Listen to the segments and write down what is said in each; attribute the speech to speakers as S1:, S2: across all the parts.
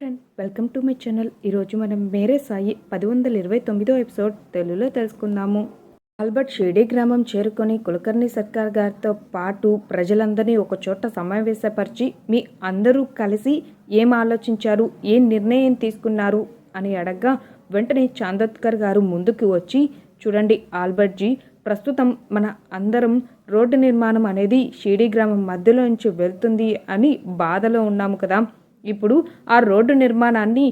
S1: Friend welcome to my channel. ఈరోజు మనం మేరే సాయి పది వందల ఇరవై తొమ్మిదో ఎపిసోడ్ తెలుగులో తెలుసుకుందాము. ఆల్బర్ట్ షిర్డీ గ్రామం చేరుకొని కులకర్ణి సర్కార్ గారితో పాటు ప్రజలందరినీ ఒకచోట సమావేశపరిచి మీ అందరూ కలిసి ఏం ఆలోచించారు ఏం నిర్ణయం తీసుకున్నారు అని అడగ్గా వెంటనే చాందోద్కర్ గారు ముందుకు వచ్చి చూడండి ఆల్బర్ట్ జీ ప్రస్తుతం మన అందరం రోడ్డు నిర్మాణం అనేది షిర్డీ గ్రామం మధ్యలో నుంచి వెళ్తుంది అని బాధలో ఉన్నాము కదా. ఇప్పుడు ఆ రోడ్డు నిర్మాణాన్ని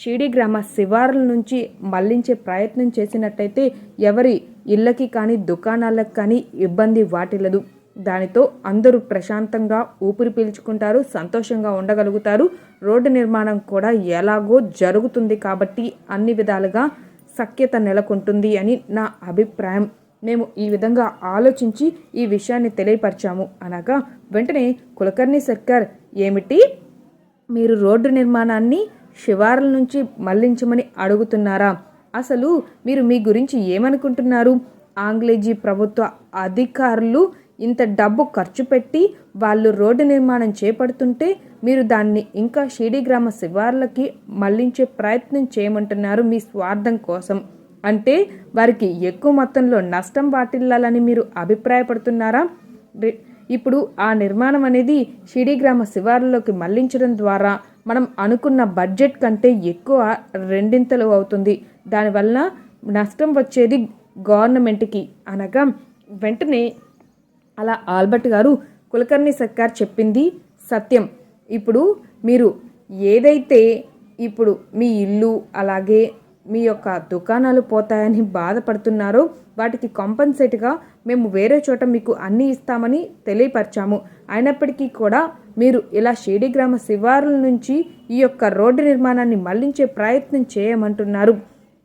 S1: షిడి గ్రామ శివారుల నుంచి మళ్ళించే ప్రయత్నం చేసినట్టయితే ఎవరి ఇళ్ళకి కానీ దుకాణాలకు కానీ ఇబ్బంది వాటిల్లదు. దానితో అందరూ ప్రశాంతంగా ఊపిరి పీల్చుకుంటారు సంతోషంగా ఉండగలుగుతారు. రోడ్డు నిర్మాణం కూడా ఎలాగో జరుగుతుంది కాబట్టి అన్ని విధాలుగా సఖ్యత నెలకొంటుంది అని నా అభిప్రాయం. మేము ఈ విధంగా ఆలోచించి ఈ విషయాన్ని తెలియపరిచాము అనగా వెంటనే కులకర్ణి సర్కార్ ఏమిటి? మీరు రోడ్డు నిర్మాణాన్ని శివారుల నుంచి మళ్ళించమని అడుగుతున్నారా? అసలు మీరు మీ గురించి ఏమనుకుంటున్నారు? ఆంగ్లేజీ ప్రభుత్వ అధికారులు ఇంత డబ్బు ఖర్చు పెట్టి వాళ్ళు రోడ్డు నిర్మాణం చేపడుతుంటే మీరు దాన్ని ఇంకా షీడీ గ్రామ శివార్లకి మళ్ళించే ప్రయత్నం చేయమంటున్నారు మీ స్వార్థం కోసం. అంటే వారికి ఎక్కువ మొత్తంలో నష్టం వాటిల్లాలని మీరు అభిప్రాయపడుతున్నారా? రి- ఇప్పుడు ఆ నిర్మాణం అనేది షిడి గ్రామ శివారులోకి మళ్ళించడం ద్వారా మనం అనుకున్న బడ్జెట్ కంటే ఎక్కువ రెండింతలు అవుతుంది. దానివల్ల నష్టం వచ్చేది గవర్నమెంట్కి. అనగా వెంటనే అలా ఆల్బర్ట్ గారు కులకర్ణి సర్కార్ చెప్పింది సత్యం. ఇప్పుడు మీరు ఏదైతే ఇప్పుడు మీ ఇల్లు అలాగే మీ యొక్క దుకాణాలు పోతాయని బాధపడుతున్నారో. వాటికి కాంపన్సేట్గా మేము వేరే చోట మీకు అన్నీ ఇస్తామని తెలియపరిచాము. అయినప్పటికీ కూడా మీరు ఇలా షేడి గ్రామ శివారుల నుంచి ఈ యొక్క రోడ్డు నిర్మాణాన్ని మళ్ళించే ప్రయత్నం చేయమంటున్నారు.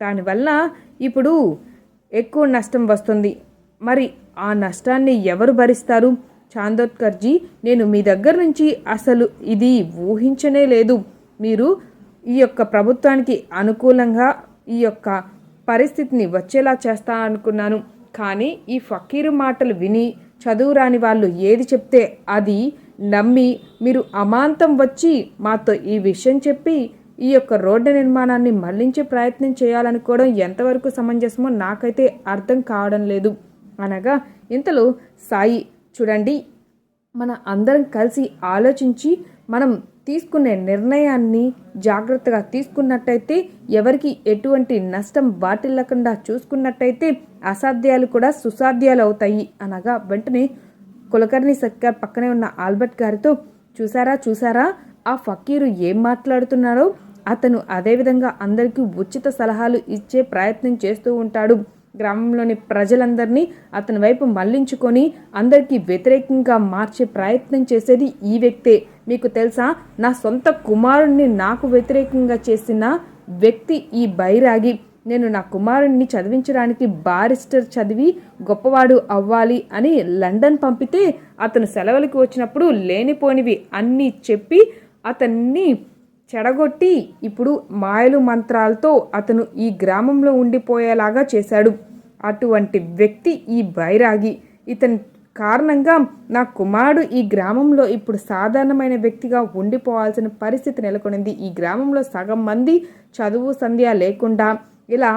S1: దానివల్ల ఇప్పుడు ఎక్కువ నష్టం వస్తుంది. మరి ఆ నష్టాన్ని ఎవరు భరిస్తారు? చాందోత్కర్జీ నేను మీ దగ్గర నుంచి అసలు ఇది ఊహించనే లేదు. మీరు ఈ యొక్క ప్రభుత్వానికి అనుకూలంగా ఈ యొక్క పరిస్థితిని వచ్చేలా చేస్తా అనుకున్నాను. కానీ ఈ ఫకీరు మాటలు విని చదువు రాని వాళ్ళు ఏది చెప్తే అది నమ్మి మీరు అమాంతం వచ్చి మాతో ఈ విషయం చెప్పి ఈ యొక్క రోడ్డు నిర్మాణాన్ని మళ్ళించే ప్రయత్నం చేయాలనుకోవడం ఎంతవరకు సమంజసమో నాకైతే అర్థం కావడం లేదు. అనగా ఇంతలో సాయి చూడండి మన అందరం కలిసి ఆలోచించి మనం తీసుకునే నిర్ణయాన్ని జాగ్రత్తగా తీసుకున్నట్టయితే ఎవరికి ఎటువంటి నష్టం వాటిల్లకుండా చూసుకున్నట్టయితే అసాధ్యాలు కూడా సుసాధ్యాలు అవుతాయి అనగా వెంటనే కులకర్ణి సర్కార్ పక్కనే ఉన్న ఆల్బర్ట్ గారితో చూసారా చూసారా ఆ ఫకీరు ఏం మాట్లాడుతున్నారో అతను అదేవిధంగా అందరికీ ఉచిత సలహాలు ఇచ్చే ప్రయత్నం చేస్తూ ఉంటాడు. గ్రామంలోని ప్రజలందరినీ అతని వైపు మళ్ళించుకొని అందరికీ వ్యతిరేకంగా మార్చే ప్రయత్నం చేసేది ఈ వ్యక్తే. మీకు తెలుసా? నా సొంత కుమారుణ్ణి నాకు వ్యతిరేకంగా చేసిన వ్యక్తి ఈ బైరాగి. నేను నా కుమారుణ్ణి చదివించడానికి బారిస్టర్ చదివి గొప్పవాడు అవ్వాలి అని లండన్ పంపితే అతను సెలవులకు వచ్చినప్పుడు లేనిపోనివి అన్నీ చెప్పి అతన్ని చెడగొట్టి ఇప్పుడు మాయలు మంత్రాలతో అతను ఈ గ్రామంలో ఉండిపోయేలాగా చేశాడు. అటువంటి వ్యక్తి ఈ బైరాగి. ఇతని కారణంగా నా కుమారుడు ఈ గ్రామంలో ఇప్పుడు సాధారణమైన వ్యక్తిగా ఉండిపోవాల్సిన పరిస్థితి నెలకొనింది. ఈ గ్రామంలో సగం మంది చదువు సంధ్య లేకుండా ఇలా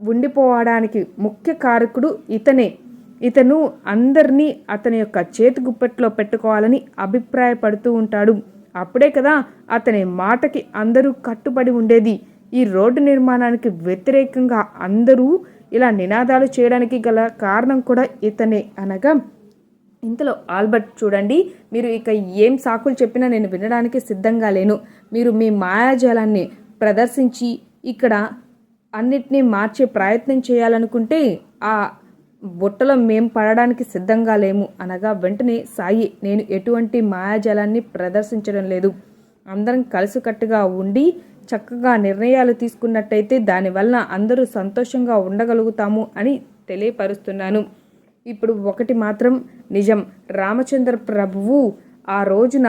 S1: ఉండిపోవడానికి ముఖ్య కారకుడు ఇతనే. ఇతను అందరినీ అతని యొక్క చేతి గుప్పెట్లో పెట్టుకోవాలని అభిప్రాయపడుతూ ఉంటాడు. అప్పుడే కదా అతని మాటకి అందరూ కట్టుబడి ఉండేది. ఈ రోడ్డు నిర్మాణానికి వ్యతిరేకంగా అందరూ ఇలా నినాదాలు చేయడానికి గల కారణం కూడా ఇతనే అనగా ఇంతలో ఆల్బర్ట్ చూడండి మీరు ఇక ఏం సాకులు చెప్పినా నేను వినడానికి సిద్ధంగా లేను. మీరు మీ మాయాజాలాన్ని ప్రదర్శించి ఇక్కడ అన్నిటినీ మార్చే ప్రయత్నం చేయాలనుకుంటే ఆ బుట్టలో మేం పడడానికి సిద్ధంగా లేము. అనగా వెంటనే సాయి నేను ఎటువంటి మాయాజాలాన్ని ప్రదర్శించడం లేదు. అందరం కలిసికట్టుగా ఉండి చక్కగా నిర్ణయాలు తీసుకున్నట్టయితే దానివల్ల అందరూ సంతోషంగా ఉండగలుగుతాము అని తెలియపరుస్తున్నాను. ఇప్పుడు ఒకటి మాత్రం నిజం. రామచంద్ర ప్రభువు ఆ రోజున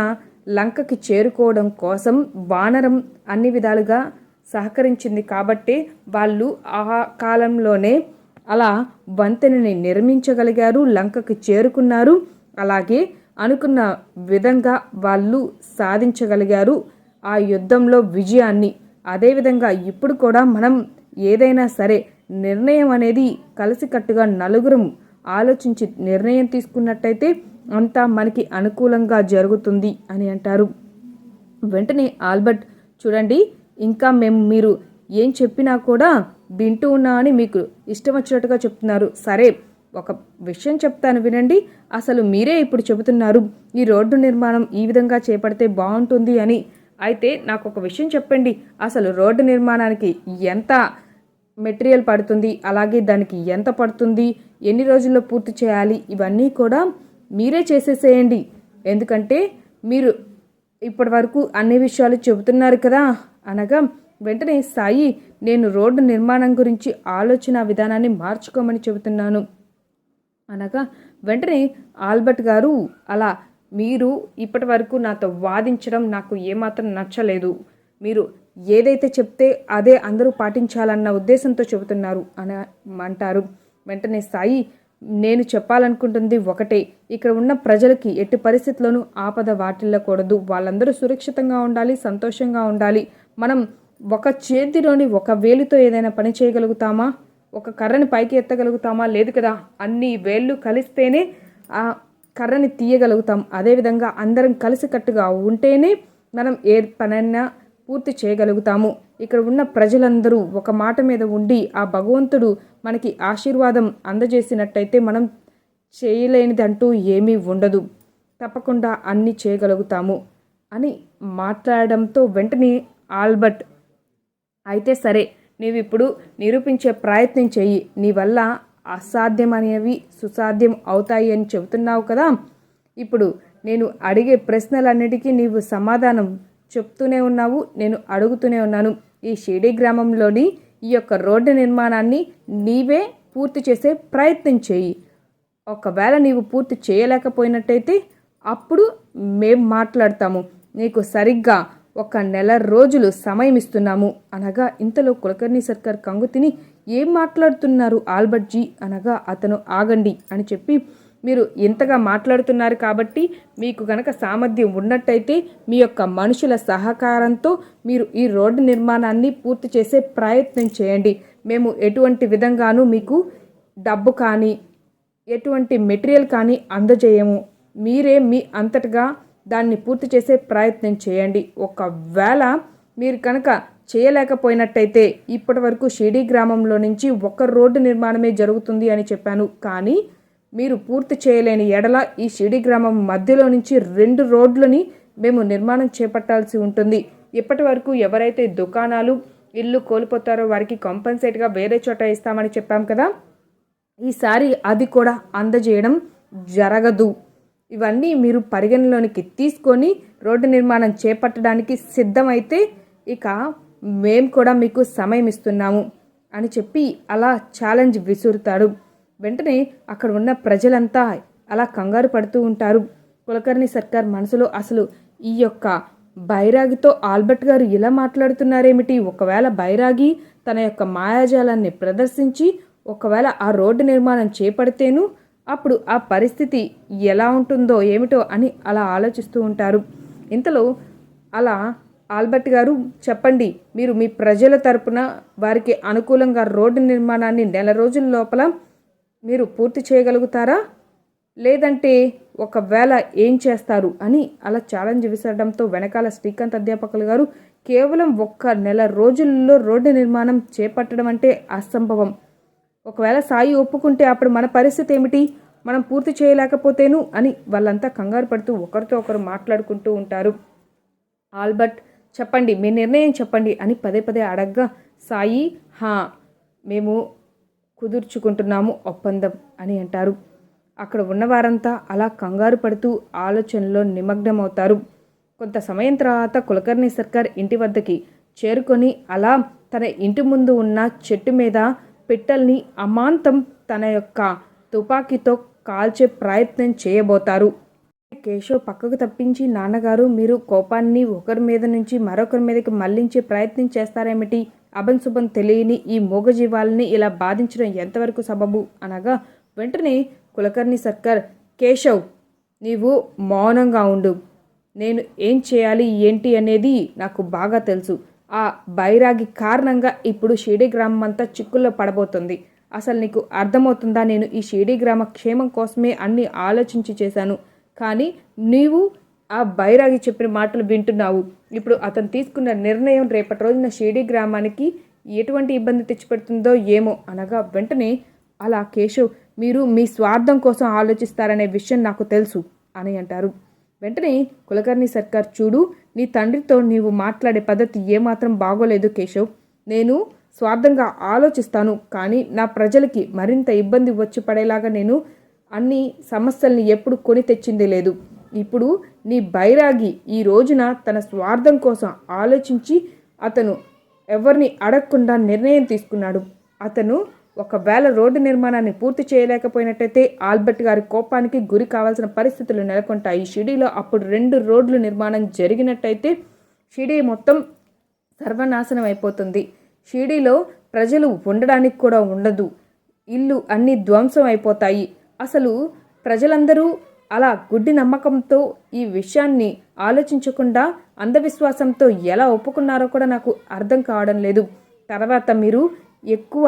S1: లంకకి చేరుకోవడం కోసం వానరం అన్ని విధాలుగా సహకరించింది కాబట్టే వాళ్ళు ఆ కాలంలోనే అలా వంతెనని నిర్మించగలిగారు లంకకి చేరుకున్నారు. అలాగే అనుకున్న విధంగా వాళ్ళు సాధించగలిగారు. ఆ యుద్ధంలో విజయాన్ని. అదేవిధంగా ఇప్పుడు కూడా మనం ఏదైనా సరే నిర్ణయం అనేది కలిసికట్టుగా నలుగురం ఆలోచించి నిర్ణయం తీసుకున్నట్టయితే అంతా మనకి అనుకూలంగా జరుగుతుంది అని అంటారు. వెంటనే ఆల్బర్ట్ చూడండి ఇంకా మేము మీరు ఏం చెప్పినా కూడా వింటూ ఉన్నా అని మీకు ఇష్టం వచ్చినట్టుగా చెప్తున్నారు. సరే ఒక విషయం చెప్తాను వినండి. అసలు మీరే ఇప్పుడు చెబుతున్నారు ఈ రోడ్డు నిర్మాణం ఈ విధంగా చేపడితే బాగుంటుంది అని అయితే నాకు ఒక విషయం చెప్పండి. అసలు రోడ్డు నిర్మాణానికి ఎంత మెటీరియల్ పడుతుంది? అలాగే దానికి ఎంత పడుతుంది? ఎన్ని రోజుల్లో పూర్తి చేయాలి? ఇవన్నీ కూడా మీరే చేసేసేయండి. ఎందుకంటే మీరు ఇప్పటి వరకు అన్ని విషయాలు చెబుతున్నారు కదా? అనగా వెంటనే సాయి నేను రోడ్డు నిర్మాణం గురించి ఆలోచన విధానాన్ని మార్చుకోమని చెబుతున్నాను. అనగా వెంటనే ఆల్బర్ట్ గారు అలా మీరు ఇప్పటి వరకు నాతో వాదించడం నాకు ఏమాత్రం నచ్చలేదు. మీరు ఏదైతే చెప్తే అదే అందరూ పాటించాలన్న ఉద్దేశంతో చెబుతున్నారు అని అంటారు. వెంటనే సాయి నేను చెప్పాలనుకుంటుంది ఒకటే. ఇక్కడ ఉన్న ప్రజలకి ఎట్టి పరిస్థితుల్లోనూ ఆపద వాటిల్లకూడదు. వాళ్ళందరూ సురక్షితంగా ఉండాలి సంతోషంగా ఉండాలి. మనం ఒక చేతిలోని ఒక వేలుతో ఏదైనా పని చేయగలుగుతామా? ఒక కర్రని పైకి ఎత్తగలుగుతామా? లేదు కదా. అన్ని వేళ్ళు కలిస్తేనే ఆ కర్రని తీయగలుగుతాం. అదేవిధంగా అందరం కలిసికట్టుగా ఉంటేనే మనం ఏ పనైనా పూర్తి చేయగలుగుతాము. ఇక్కడ ఉన్న ప్రజలందరూ ఒక మాట మీద ఉండి ఆ భగవంతుడు మనకి ఆశీర్వాదం అందజేసినట్టయితే మనం చేయలేనిదంటూ ఏమీ ఉండదు. తప్పకుండా అన్నీ చేయగలుగుతాము అని మాట్లాడడంతో వెంటనే ఆల్బర్ట్ అయితే సరే నీవిప్పుడు నిరూపించే ప్రయత్నం చెయ్యి. నీ వల్ల అసాధ్యం అనేవి సుసాధ్యం అవుతాయి అని చెబుతున్నావు కదా? ఇప్పుడు నేను అడిగే ప్రశ్నలన్నిటికీ నీవు సమాధానం చెప్తూనే ఉన్నావు నేను అడుగుతూనే ఉన్నాను. ఈ షిరిడి గ్రామంలోని ఈ యొక్క రోడ్డు నిర్మాణాన్ని నీవే పూర్తి చేసే ప్రయత్నం చేయి. ఒకవేళ నీవు పూర్తి చేయలేకపోయినట్టయితే అప్పుడు మేం మాట్లాడతాము. నీకు సరిగ్గా ఒక నెల రోజులు సమయం ఇస్తున్నాము. అనగా ఇంతలో కులకర్ణి సర్కార్ కంగు తిని ఏం మాట్లాడుతున్నారు ఆల్బర్ట్ జీ అనగా అతను ఆగండి అని చెప్పి మీరు ఇంతగా మాట్లాడుతున్నారు కాబట్టి మీకు కనుక సామర్థ్యం ఉన్నట్టయితే మీ యొక్క మనుషుల సహకారంతో మీరు ఈ రోడ్డు నిర్మాణాన్ని పూర్తి చేసే ప్రయత్నం చేయండి. మేము ఎటువంటి విధంగానూ మీకు డబ్బు కానీ ఎటువంటి మెటీరియల్ కానీ అందజేయము. మీరే మీ అంతటగా దాన్ని పూర్తి చేసే ప్రయత్నం చేయండి. ఒకవేళ మీరు కనుక చేయలేకపోయినట్టయితే ఇప్పటి వరకు షిడీ గ్రామంలో నుంచి ఒక రోడ్డు నిర్మాణమే జరుగుతుంది అని చెప్పాను. కానీ మీరు పూర్తి చేయలేని ఎడల ఈ షిడి గ్రామం మధ్యలో నుంచి రెండు రోడ్లని మేము నిర్మాణం చేపట్టాల్సి ఉంటుంది. ఇప్పటి వరకు ఎవరైతే దుకాణాలు ఇల్లు కోల్పోతారో వారికి కాంపన్సేట్గా వేరే చోట ఇస్తామని చెప్పాం కదా. ఈసారి అది కూడా అందజేయడం జరగదు. ఇవన్నీ మీరు పరిగణలోనికి తీసుకొని రోడ్డు నిర్మాణం చేపట్టడానికి సిద్ధమైతే ఇక మేము కూడా మీకు సమయం ఇస్తున్నాము అని చెప్పి అలా ఛాలెంజ్ విసురుతాడు. వెంటనే అక్కడ ఉన్న ప్రజలంతా అలా కంగారు పడుతూ ఉంటారు. కులకర్ణి సర్కార్ మనసులో అసలు ఈ యొక్క బైరాగితో ఆల్బర్ట్ గారు ఇలా మాట్లాడుతున్నారేమిటి? ఒకవేళ బైరాగి తన యొక్క మాయాజాలాన్ని ప్రదర్శించి ఒకవేళ ఆ రోడ్డు నిర్మాణం చేపడితేను అప్పుడు ఆ పరిస్థితి ఎలా ఉంటుందో ఏమిటో అని అలా ఆలోచిస్తూ ఉంటారు. ఇంతలో అలా ఆల్బర్ట్ గారు చెప్పండి మీరు మీ ప్రజల తరపున వారికి అనుకూలంగా రోడ్డు నిర్మాణాన్ని నెల రోజుల లోపల మీరు పూర్తి చేయగలుగుతారా? లేదంటే ఒకవేళ ఏం చేస్తారు అని అలా ఛాలెంజ్ విసరడంతో వెనకాల శ్రీకాంత్ అధ్యాపకులు గారు కేవలం ఒక్క నెల రోజుల్లో రోడ్డు నిర్మాణం చేపట్టడం అంటే అసంభవం. ఒకవేళ సాయి ఒప్పుకుంటే అప్పుడు మన పరిస్థితి ఏమిటి? మనం పూర్తి చేయలేకపోతేను అని వాళ్ళంతా కంగారు పడుతూ ఒకరితో ఒకరు మాట్లాడుకుంటూ ఉంటారు. ఆల్బర్ట్ చెప్పండి మీ నిర్ణయం చెప్పండి అని పదే పదే అడగ్గా సాయి హా మేము కుదుర్చుకుంటున్నాము ఒప్పందం అని అంటారు. అక్కడ ఉన్నవారంతా అలా కంగారు పడుతూ ఆలోచనలో నిమగ్నమవుతారు. కొంత సమయం తర్వాత కులకర్ణి సర్కార్ ఇంటి వద్దకి చేరుకొని అలా తన ఇంటి ముందు ఉన్న చెట్టు మీద పిట్టల్ని అమాంతం తన యొక్క తుపాకీతో కాల్చే ప్రయత్నం చేయబోతారు. కేశవ్ పక్కకు తప్పించి నాన్నగారు మీరు కోపాన్ని ఒకరి మీద నుంచి మరొకరి మీదకి మళ్ళించే ప్రయత్నం చేస్తారేమిటి? అభంశుభం తెలియని ఈ మూగజీవాలని ఇలా బాధించడం ఎంతవరకు సబబు? అనగా వెంటనే కులకర్ణి సర్కార్ కేశవ్ నీవు మౌనంగా ఉండు. నేను ఏం చేయాలి ఏంటి అనేది నాకు బాగా తెలుసు. ఆ బైరాగి కారణంగా ఇప్పుడు షిరిడి గ్రామం అంతా చిక్కుల్లో పడబోతుంది. అసలు నీకు అర్థమవుతుందా? నేను ఈ షిరిడి గ్రామ క్షేమం కోసమే అన్ని ఆలోచించి చేశాను. కానీ నీవు ఆ బైరాగి చెప్పిన మాటలు వింటున్నావు. ఇప్పుడు అతను తీసుకున్న నిర్ణయం రేపటి రోజున షిరిడి గ్రామానికి ఎటువంటి ఇబ్బంది తెచ్చిపెడుతుందో ఏమో అనగా వెంటనే అలా కేశవ్ మీరు మీ స్వార్థం కోసం ఆలోచిస్తారనే విషయం నాకు తెలుసు అని అంటారు. వెంటనే కులకర్ణి సర్కార్ చూడు నీ తండ్రితో నీవు మాట్లాడే పద్ధతి ఏమాత్రం బాగోలేదు కేశవ్. నేను స్వార్థంగా ఆలోచిస్తాను కానీ నా ప్రజలకి మరింత ఇబ్బంది వచ్చి పడేలాగా నేను అన్ని సమస్యల్ని ఎప్పుడు కొని తెచ్చింది లేదు. ఇప్పుడు నీ బైరాగి ఈ రోజున తన స్వార్థం కోసం ఆలోచించి అతను ఎవరిని అడగకుండా నిర్ణయం తీసుకున్నాడు. అతను ఒకవేళ రోడ్డు నిర్మాణాన్ని పూర్తి చేయలేకపోయినట్టయితే ఆల్బర్ట్ గారి కోపానికి గురి కావాల్సిన పరిస్థితులు నెలకొంటాయి. షిడీలో అప్పుడు రెండు రోడ్లు నిర్మాణం జరిగినట్టయితే షిడీ మొత్తం సర్వనాశనం అయిపోతుంది. షిడీలో ప్రజలు ఉండడానికి కూడా ఉండదు. ఇల్లు అన్నీ ధ్వంసం అయిపోతాయి. అసలు ప్రజలందరూ అలా గుడ్డి నమ్మకంతో ఈ విషయాన్ని ఆలోచించకుండా అంధవిశ్వాసంతో ఎలా ఒప్పుకున్నారో కూడా నాకు అర్థం కావడం లేదు. తర్వాత మీరు ఎక్కువ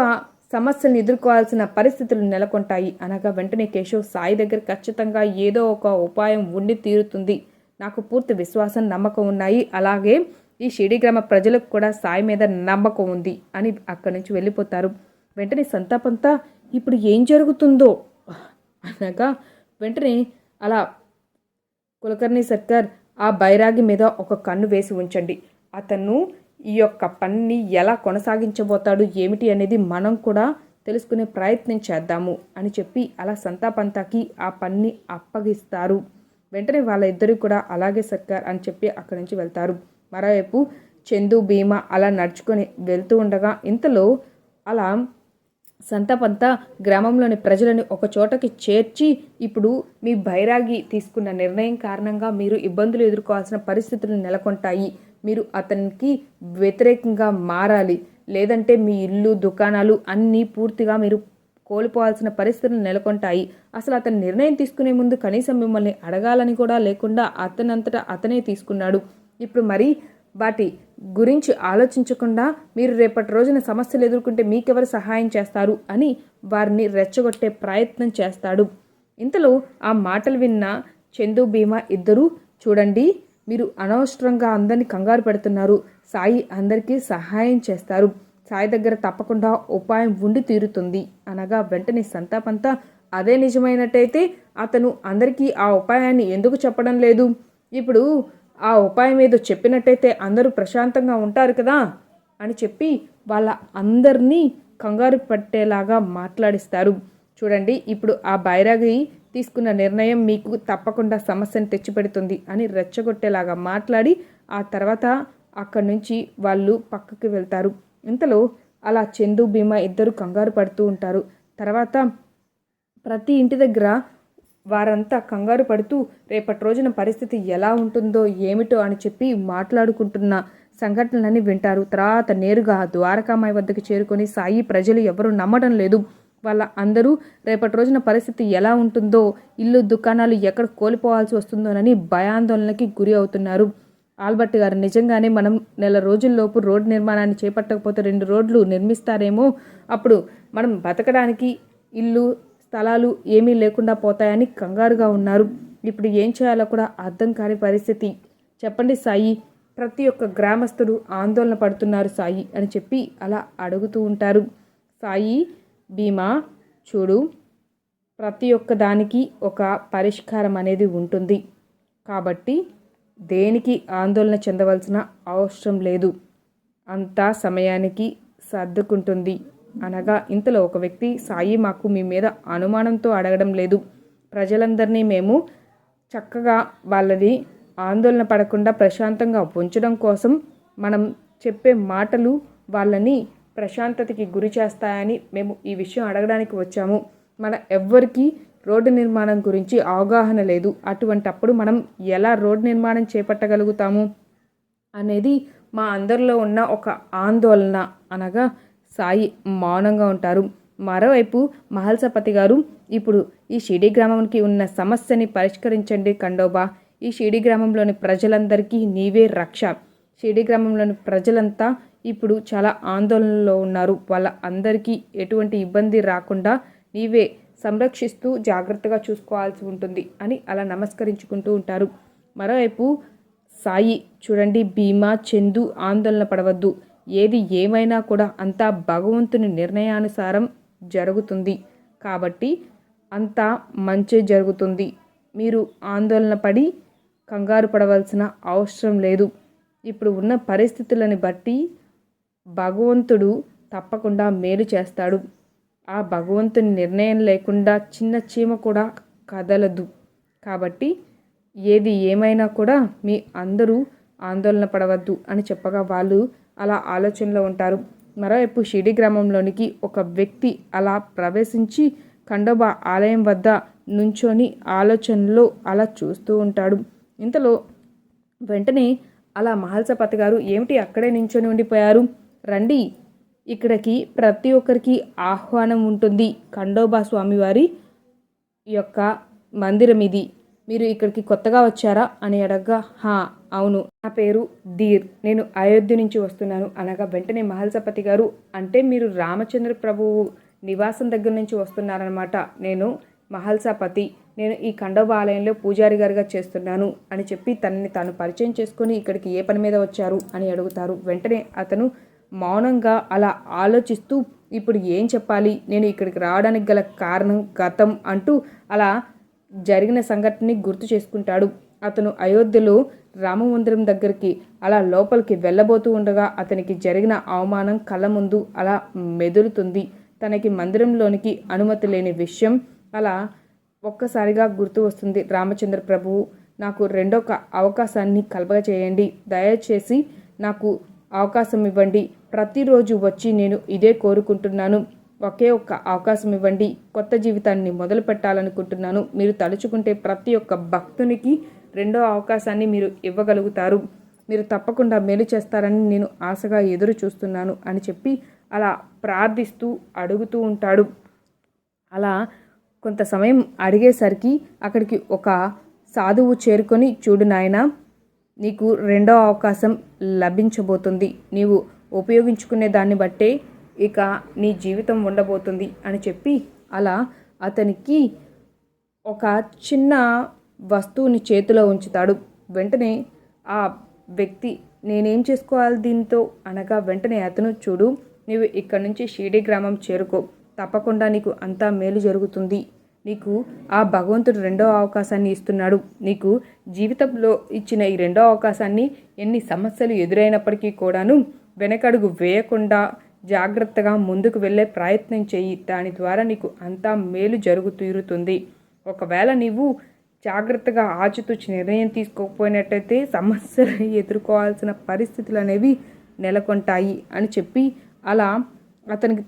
S1: సమస్యలను ఎదుర్కోవాల్సిన పరిస్థితులు నెలకొంటాయి. అనగా వెంటనే కేశవ్ సాయి దగ్గర ఖచ్చితంగా ఏదో ఒక ఉపాయం ఉండి తీరుతుంది. నాకు పూర్తి విశ్వాసం నమ్మకం ఉన్నాయి. అలాగే ఈ షిడి గ్రామ ప్రజలకు కూడా సాయి మీద నమ్మకం ఉంది అని అక్కడి నుంచి వెళ్ళిపోతారు. వెంటనే సంతాపంతా ఇప్పుడు ఏం జరుగుతుందో అనగా వెంటనే అలా కులకర్ణి సర్కార్ ఆ బైరాగి మీద ఒక కన్ను వేసి ఉంచండి. అతను ఈ యొక్క పనిని ఎలా కొనసాగించబోతాడు ఏమిటి అనేది మనం కూడా తెలుసుకునే ప్రయత్నం చేద్దాము అని చెప్పి అలా సంతాపంతాకి ఆ పన్ని అప్పగిస్తారు. వెంటనే వాళ్ళ ఇద్దరు కూడా అలాగే సర్కార్ అని చెప్పి అక్కడి నుంచి వెళ్తారు. మరోవైపు చందు భీమ అలా నడుచుకొని వెళ్తూ ఉండగా ఇంతలో అలా సంతపంతా గ్రామంలోని ప్రజలను ఒక చోటకి చేర్చి ఇప్పుడు మీ బైరాగి తీసుకున్న నిర్ణయం కారణంగా మీరు ఇబ్బందులు ఎదుర్కోవాల్సిన పరిస్థితులు నెలకొంటాయి. మీరు అతనికి వ్యతిరేకంగా మారాలి. లేదంటే మీ ఇల్లు దుకాణాలు అన్నీ పూర్తిగా మీరు కోల్పోవాల్సిన పరిస్థితులు నెలకొంటాయి. అసలు అతను నిర్ణయం తీసుకునే ముందు కనీసం మిమ్మల్ని అడగాలని కూడా లేకుండా అతనంతటా అతనే తీసుకున్నాడు. ఇప్పుడు మరి వాటి గురించి ఆలోచించకుండా మీరు రేపటి రోజున సమస్యలు ఎదుర్కొంటే మీకెవరు సహాయం చేస్తారు అని వారిని రెచ్చగొట్టే ప్రయత్నం చేస్తాడు. ఇంతలో ఆ మాటలు విన్న చందు భీమా ఇద్దరూ చూడండి మీరు అనవసరంగా అందరినీ కంగారు పెడుతున్నారు. సాయి అందరికీ సహాయం చేస్తారు. సాయి దగ్గర తప్పకుండా ఉపాయం ఉండి తీరుతుంది. అనగా వెంటనే సంతాపంతా అదే నిజమైనట్టయితే అతను అందరికీ ఆ ఉపాయాన్ని ఎందుకు చెప్పడం లేదు? ఇప్పుడు ఆ ఉపాయం ఏదో చెప్పినట్టయితే అందరూ ప్రశాంతంగా ఉంటారు కదా అని చెప్పి వాళ్ళ అందరినీ కంగారు పట్టేలాగా మాట్లాడిస్తారు. చూడండి ఇప్పుడు ఆ బైరాగి తీసుకున్న నిర్ణయం మీకు తప్పకుండా సమస్యను తెచ్చిపెడుతుంది అని రెచ్చగొట్టేలాగా మాట్లాడి ఆ తర్వాత అక్కడి నుంచి వాళ్ళు పక్కకి వెళ్తారు. ఇంతలో అలా చందు భీమా ఇద్దరు కంగారు పడుతూ ఉంటారు. తర్వాత ప్రతి ఇంటి దగ్గర వారంతా కంగారు పడుతూ రేపటి రోజున పరిస్థితి ఎలా ఉంటుందో ఏమిటో అని చెప్పి మాట్లాడుకుంటున్న సంఘటనలని వింటారు. తర్వాత నేరుగా ద్వారకామాయి వద్దకు చేరుకొని సాయి ప్రజలు ఎవరు నమ్మడం లేదు. వాళ్ళ అందరూ రేపటి రోజున పరిస్థితి ఎలా ఉంటుందో ఇల్లు దుకాణాలు ఎక్కడ కోల్పోవాల్సి వస్తుందోనని భయాందోళనకి గురి అవుతున్నారు. ఆల్బర్ట్ గారు నిజంగానే మనం నెల రోజుల్లోపు రోడ్డు నిర్మాణాన్ని చేపట్టకపోతే రెండు రోడ్లు నిర్మిస్తారేమో? అప్పుడు మనం బతకడానికి ఇల్లు స్థలాలు ఏమీ లేకుండా పోతాయని కంగారుగా ఉన్నారు. ఇప్పుడు ఏం చేయాలో కూడా అర్థం కాని పరిస్థితి. చెప్పండి సాయి. ప్రతి ఒక్క గ్రామస్తుడు ఆందోళన పడుతున్నారు సాయి అని చెప్పి అలా అడుగుతూ ఉంటారు. సాయి భీమా చూడు. ప్రతి ఒక్క దానికి ఒక పరిష్కారం అనేది ఉంటుంది. కాబట్టి దేనికి ఆందోళన చెందవలసిన అవసరం లేదు. అంతా సమయానికి సర్దుకుంటుంది. అనగా ఇంతలో ఒక వ్యక్తి సాయి మాకు మీ మీద అనుమానంతో అడగడం లేదు. ప్రజలందరినీ మేము చక్కగా వాళ్ళని ఆందోళన పడకుండా ప్రశాంతంగా ఉంచడం కోసం మనం చెప్పే మాటలు వాళ్ళని ప్రశాంతతకి గురి చేస్తాయని మేము ఈ విషయం అడగడానికి వచ్చాము. మన ఎవ్వరికీ రోడ్డు నిర్మాణం గురించి అవగాహన లేదు. అటువంటప్పుడు మనం ఎలా రోడ్డు నిర్మాణం చేపట్టగలుగుతాము? అనేది మా అందరిలో ఉన్న ఒక ఆందోళన. అనగా సాయి మౌనంగా ఉంటారు. మరోవైపు మహల్సపతి గారు ఇప్పుడు ఈ షిడి గ్రామంకి ఉన్న సమస్యని పరిష్కరించండి కండోబా ఈ షిడి గ్రామంలోని ప్రజలందరికీ నీవే రక్ష. షిడి గ్రామంలోని ప్రజలంతా ఇప్పుడు చాలా ఆందోళనలో ఉన్నారు. వాళ్ళ అందరికీ ఎటువంటి ఇబ్బంది రాకుండా నీవే సంరక్షిస్తూ జాగ్రత్తగా చూసుకోవాల్సి ఉంటుంది అని అలా నమస్కరించుకుంటూ ఉంటారు. మరోవైపు సాయి చూడండి భీమా చందు ఆందోళన పడవద్దు. ఏది ఏమైనా కూడా అంతా భగవంతుని నిర్ణయానుసారం జరుగుతుంది. కాబట్టి అంతా మంచి జరుగుతుంది. మీరు ఆందోళన పడి కంగారు పడవలసిన అవసరం లేదు. ఇప్పుడు ఉన్న పరిస్థితులని బట్టి భగవంతుడు తప్పకుండా మేలు చేస్తాడు. ఆ భగవంతుని నిర్ణయం లేకుండా చిన్న చీమ కూడా కదలదు. కాబట్టి ఏది ఏమైనా కూడా మీ అందరూ ఆందోళన పడవద్దు అని చెప్పగా వాళ్ళు అలా ఆలోచనలో ఉంటారు. మరోవైపు షిడి గ్రామంలోనికి ఒక వ్యక్తి అలా ప్రవేశించి ఖండోబా ఆలయం వద్ద నుంచొని ఆలోచనలో అలా చూస్తూ ఉంటాడు. ఇంతలో వెంటనే అలా మహల్సపతి గారు ఏమిటి అక్కడే నించొని ఉండిపోయారు? రండి. ఇక్కడికి ప్రతి ఒక్కరికి ఆహ్వానం ఉంటుంది. ఖండోబా స్వామివారి యొక్క మందిరం ఇది. మీరు ఇక్కడికి కొత్తగా వచ్చారా? అని అడగగా హా అవును నా పేరు ధీర్. నేను అయోధ్య నుంచి వస్తున్నాను. అనగా వెంటనే మహల్సపతి గారు అంటే మీరు రామచంద్ర ప్రభువు నివాసం దగ్గర నుంచి వస్తున్నారనమాట నేను మహల్సాపతి. నేను ఈ ఖండోబ ఆలయంలో పూజారి గారిగా చేస్తున్నాను అని చెప్పి తనని తాను పరిచయం చేసుకుని ఇక్కడికి ఏ పని మీద వచ్చారు అని అడుగుతారు. వెంటనే అతను మౌనంగా అలా ఆలోచిస్తూ ఇప్పుడు ఏం చెప్పాలి? నేను ఇక్కడికి రావడానికి గల కారణం గతం అంటూ అలా జరిగిన సంఘటనని గుర్తు చేసుకుంటాడు. అతను అయోధ్యలో రామమందిరం దగ్గరికి అలా లోపలికి వెళ్ళబోతూ ఉండగా అతనికి జరిగిన అవమానం కళ్ళ ముందు అలా మెదులుతుంది. తనకి మందిరంలోనికి అనుమతి లేని విషయం అలా ఒక్కసారిగా గుర్తు వస్తుంది. రామచంద్ర ప్రభువు నాకు రెండో అవకాశాన్ని కలపగా చేయండి. దయచేసి నాకు అవకాశం ఇవ్వండి. ప్రతిరోజు వచ్చి నేను ఇదే కోరుకుంటున్నాను. ఒకే ఒక్క అవకాశం ఇవ్వండి. కొత్త జీవితాన్ని మొదలు పెట్టాలనుకుంటున్నాను మీరు తలుచుకుంటే ప్రతి ఒక్క భక్తునికి రెండో అవకాశాన్ని మీరు ఇవ్వగలుగుతారు. మీరు తప్పకుండా మేలు చేస్తారని నేను ఆశగా ఎదురు చూస్తున్నాను అని చెప్పి అలా ప్రార్థిస్తూ అడుగుతూ ఉంటాడు. అలా కొంత సమయం అడిగేసరికి అక్కడికి ఒక సాధువు చేరుకొని చూడు నాయన నీకు రెండో అవకాశం లభించబోతుంది. నీవు ఉపయోగించుకునే దాన్ని బట్టే ఇక నీ జీవితం ఉండబోతుంది అని చెప్పి అలా అతనికి ఒక చిన్న వస్తువుని చేతిలో ఉంచుతాడు. వెంటనే ఆ వ్యక్తి నేనేం చేసుకోవాలి దీంతో? అనగా వెంటనే అతను చూడు నీవు ఇక్కడి నుంచి షీడీ గ్రామం చేరుకో. తప్పకుండా నీకు అంతా మేలు జరుగుతుంది. నీకు ఆ భగవంతుడు రెండో అవకాశాన్ని ఇస్తున్నాడు. నీకు జీవితంలో ఇచ్చిన ఈ రెండో అవకాశాన్ని ఎన్ని సమస్యలు ఎదురైనప్పటికీ కూడాను వెనకడుగు వేయకుండా జాగ్రత్తగా ముందుకు వెళ్ళే ప్రయత్నం చేయి. దాని ద్వారా నీకు అంతా మేలు జరుగుతీరుతుంది ఒకవేళ నీవు జాగ్రత్తగా ఆచితూచి నిర్ణయం తీసుకోకపోయినట్టయితే సమస్యలు ఎదుర్కోవాల్సిన పరిస్థితులు అనేవి నెలకొంటాయి అని చెప్పి అలా అతనికి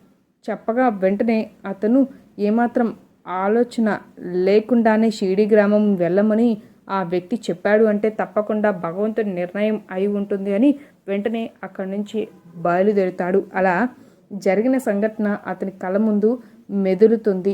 S1: చెప్పగా వెంటనే అతను ఏమాత్రం ఆలోచన లేకుండానే షిరిడి గ్రామం వెళ్ళమని ఆ వ్యక్తి చెప్పాడు అంటే తప్పకుండా భగవంతుడి నిర్ణయం అయి ఉంటుంది అని వెంటనే అక్కడి నుంచి బయలుదేరుతాడు. అలా జరిగిన సంఘటన అతని కళ్ళ ముందు మెదులుతుంది.